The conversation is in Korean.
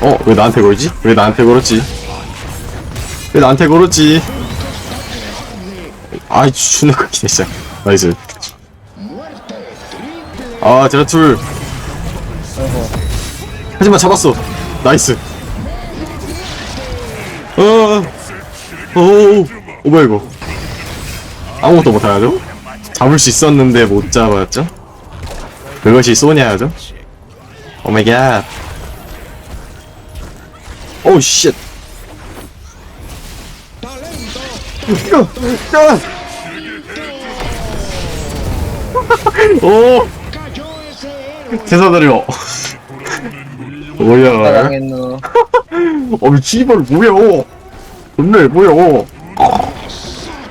어, 왜 나한테 걸지? 왜 나한테 걸었지? 왜 나한테 걸었지? 아이, 주는 거 진짜. 나이스. 아, 제라툴. 하지만 잡았어. 나이스. 어, 어, 오, 오, 뭐야, 이거. 아무것도 못하죠? 잡을 수 있었는데 못 잡았죠? 그것이 소냐죠? 오마이갓. 오, 쉣. 오! 제사드려. 뭐야. 사랑했노. 어, 씨발, 뭐야. 존나, 뭐야. 아,